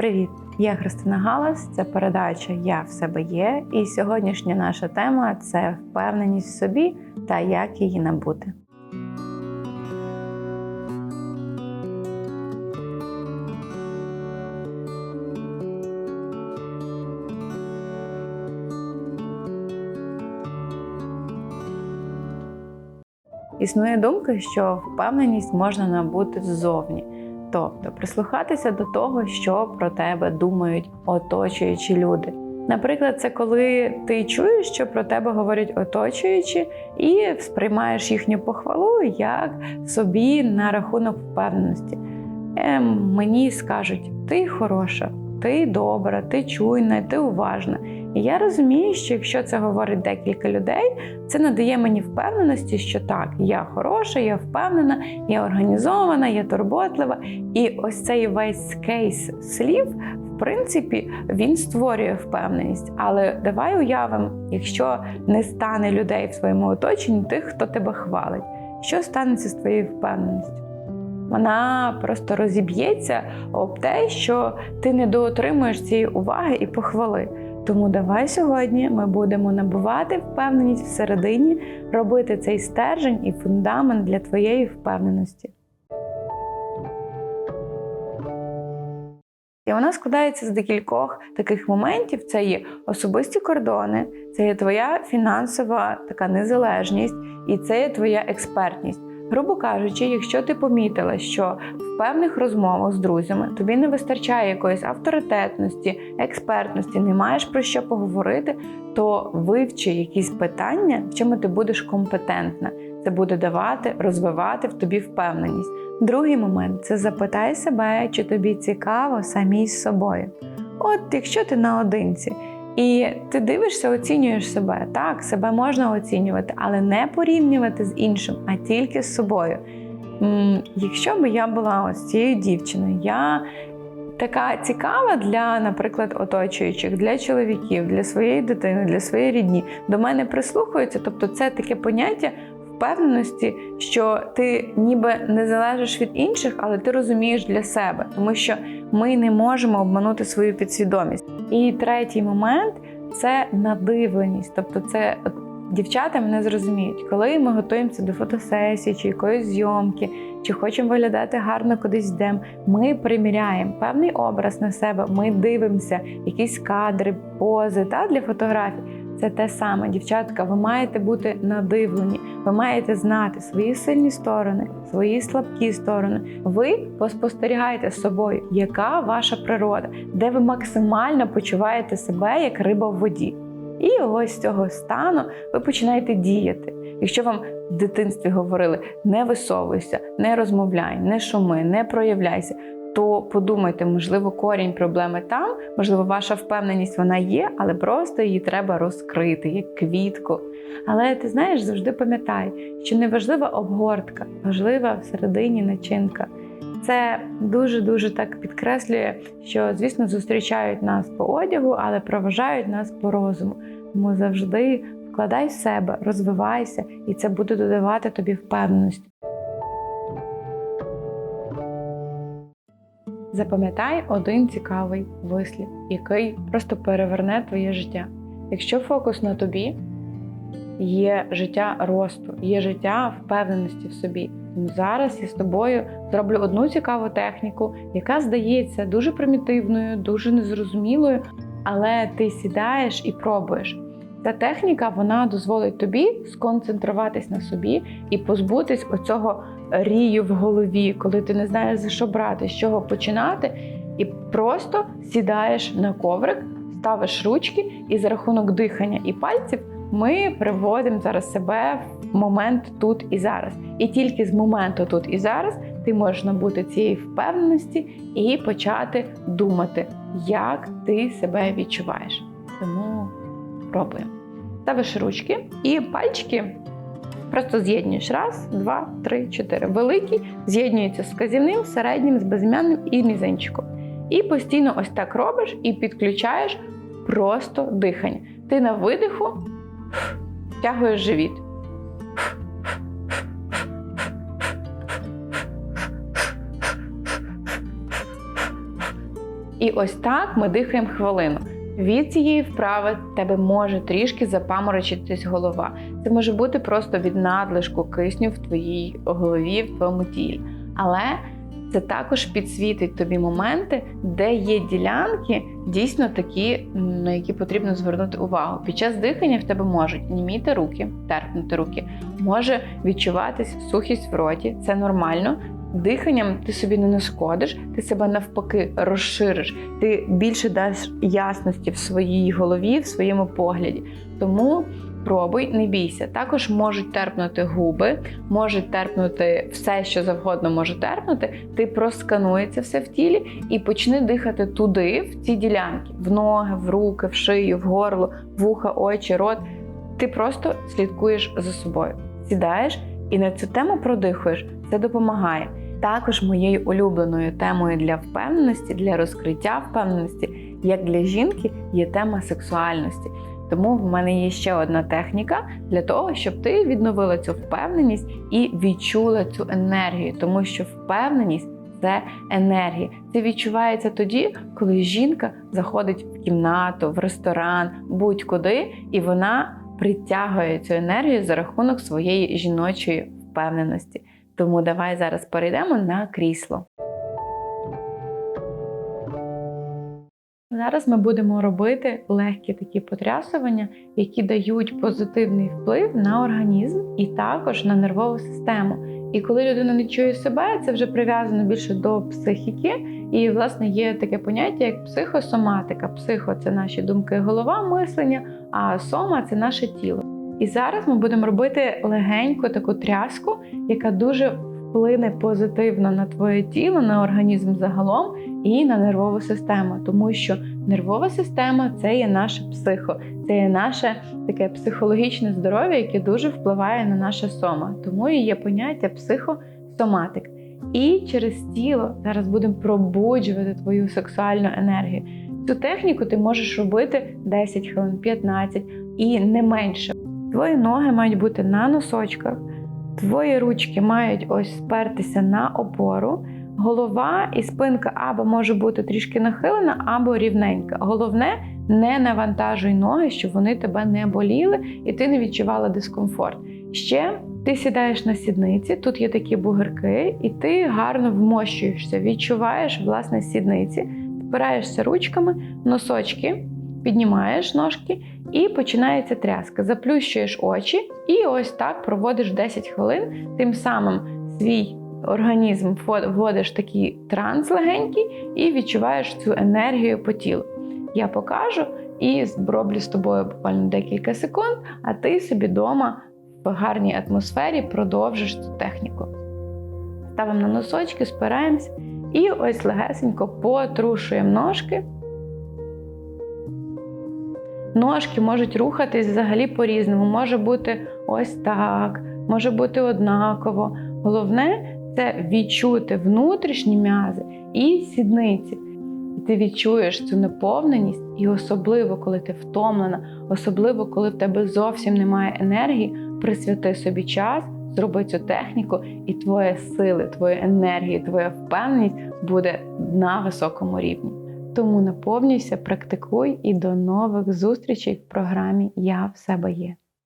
Привіт! Я Христина Галас. Це передача Я в себе є. І сьогоднішня наша тема це впевненість в собі та як її набути. Існує думка, що впевненість можна набути ззовні, тобто прислухатися до того, що про тебе думають оточуючі люди. Наприклад, це коли ти чуєш, що про тебе говорять оточуючі, і сприймаєш їхню похвалу як собі на рахунок впевненості. Е, мені скажуть, ти хороша, ти добра, ти чуйна, ти уважна. І я розумію, що якщо це говорить декілька людей, це надає мені впевненості, що так, я хороша, я впевнена, я організована, я турботлива. І ось цей весь кейс слів, в принципі, він створює впевненість. Але давай уявимо, якщо не стане людей в своєму оточенні, тих, хто тебе хвалить, що станеться з твоєю впевненістю? Вона просто розіб'ється об те, що ти недоотримуєш цієї уваги і похвали. Тому давай сьогодні ми будемо набувати впевненість всередині, робити цей стержень і фундамент для твоєї впевненості. І вона складається з декількох таких моментів: це є особисті кордони, це є твоя фінансова така незалежність, і це є твоя експертність. Грубо кажучи, якщо ти помітила, що в певних розмовах з друзями тобі не вистачає якоїсь авторитетності, експертності, не маєш про що поговорити, то вивчи якісь питання, в чому ти будеш компетентна. Це буде давати, розвивати в тобі впевненість. Другий момент це запитай себе, чи тобі цікаво самій з собою. От якщо ти наодинці. І ти дивишся, оцінюєш себе. Так, себе можна оцінювати, але не порівнювати з іншим, а тільки з собою. Якщо би я була ось цією дівчиною, я така цікава для, наприклад, оточуючих, для чоловіків, для своєї дитини, для своєї рідні, до мене прислухаються. Тобто, це таке поняття. Впевненості, що ти ніби не залежиш від інших, але ти розумієш для себе, тому що ми не можемо обманути свою підсвідомість. І третій момент це надивленість. Тобто, це дівчата мене зрозуміють, коли ми готуємося до фотосесії чи якоїсь зйомки, чи хочемо виглядати гарно кудись йдемо, Ми приміряємо певний образ на себе, ми дивимося, якісь кадри, пози та, для фотографій. Це те саме, дівчатка, ви маєте бути надивлені, ви маєте знати свої сильні сторони, свої слабкі сторони. Ви поспостерігаєте з собою, яка ваша природа, де ви максимально почуваєте себе як риба в воді. І ось з цього стану ви починаєте діяти. Якщо вам в дитинстві говорили не висовуйся, не розмовляй, не шуми, не проявляйся, то подумайте, можливо, корінь проблеми там, можливо, ваша впевненість вона є, але просто її треба розкрити, як квітку. Але ти знаєш, завжди пам'ятай, що не важлива обгортка, важлива всередині начинка. Це дуже-дуже так підкреслює, що, звісно, зустрічають нас по одягу, але проважають нас по розуму. Тому завжди вкладай в себе, розвивайся, і це буде додавати тобі впевненості. Запам'ятай один цікавий вислів, який просто переверне твоє життя. Якщо фокус на тобі, є життя росту, є життя впевненості в собі. Тому зараз я з тобою зроблю одну цікаву техніку, яка здається дуже примітивною, дуже незрозумілою, але ти сідаєш і пробуєш. Ця техніка вона дозволить тобі сконцентруватись на собі і позбутись оцього рію в голові, коли ти не знаєш за що брати, з чого починати, і просто сідаєш на коврик, ставиш ручки, і за рахунок дихання і пальців ми приводимо зараз себе в момент тут і зараз. І тільки з моменту тут і зараз ти можеш набути цієї впевненості і почати думати, як ти себе відчуваєш. Тому пробуємо. Ставиш ручки і пальчики просто з'єднуєш. Раз, два, три, чотири. Великі з'єднуються з вказівним, середнім, з безім'янним і мізинчиком. І постійно ось так робиш і підключаєш просто дихання. Ти на видиху втягуєш живіт. І ось так ми дихаємо хвилину. Від цієї вправи тебе може трішки запаморочитись голова. Це може бути просто від надлишку кисню в твоїй голові, в твоєму тілі. Але це також підсвітить тобі моменти, де є ділянки, дійсно такі, на які потрібно звернути увагу. Під час дихання в тебе можуть німіти руки, терпнути руки, може відчуватись сухість в роті, це нормально. Диханням ти собі не нашкодиш, ти себе навпаки розшириш, ти більше даш ясності в своїй голові, в своєму погляді. Тому пробуй, не бійся. Також можуть терпнути губи, можуть терпнути все, що завгодно може терпнути. Ти проскануй це все в тілі і почни дихати туди, в ці ділянки, в ноги, в руки, в шию, в горло, вуха, очі, рот. Ти просто слідкуєш за собою. Сідаєш і на цю тему продихуєш. Це допомагає. Також моєю улюбленою темою для впевненості, для розкриття впевненості, як для жінки, є тема сексуальності. Тому в мене є ще одна техніка для того, щоб ти відновила цю впевненість і відчула цю енергію, тому що впевненість це енергія. Це відчувається тоді, коли жінка заходить в кімнату, в ресторан, будь-куди, і вона притягує цю енергію за рахунок своєї жіночої впевненості. Тому давай зараз перейдемо на крісло. Зараз ми будемо робити легкі такі потрясування, які дають позитивний вплив на організм і також на нервову систему. І коли людина не чує себе, це вже прив'язано більше до психіки. І, власне, є таке поняття, як психосоматика. Психо це наші думки, голова, мислення, а сома це наше тіло. І зараз ми будемо робити легеньку таку тряску, яка дуже вплине позитивно на твоє тіло, на організм загалом і на нервову систему, тому що нервова система це є наше психо, це є наше таке психологічне здоров'я, яке дуже впливає на наше сома. Тому і є поняття психосоматик. І через тіло зараз будемо пробуджувати твою сексуальну енергію. Цю техніку ти можеш робити 10 хвилин, 15 і не менше. Твої ноги мають бути на носочках, твої ручки мають ось спертися на опору. Голова і спинка або може бути трішки нахилена, або рівненька. Головне, не навантажуй ноги, щоб вони тебе не боліли і ти не відчувала дискомфорт. Ще ти сідаєш на сідниці, тут є такі бугирки, і ти гарно вмощуєшся, відчуваєш власне сідниці, спираєшся ручками, носочки, піднімаєш ножки і починається тряска. Заплющуєш очі, і ось так проводиш 10 хвилин, тим самим свій організм вводиш такий транс легенький і відчуваєш цю енергію по тілу. Я покажу і зроблю з тобою буквально декілька секунд, а ти собі вдома в гарній атмосфері продовжиш цю техніку. Ставимо на носочки, спираємось і ось легесенько потрушуємо ножки. Ножки можуть рухатись взагалі по-різному. Може бути ось так, може бути однаково. Головне це відчути внутрішні м'язи і сідниці. І ти відчуєш цю наповненість, і особливо, коли ти втомлена, особливо, коли в тебе зовсім немає енергії, присвяти собі час, зроби цю техніку, і твої сили, твої енергії, твоя впевненість буде на високому рівні. Тому наповнюйся, практикуй і до нових зустрічей в програмі Я в себе є.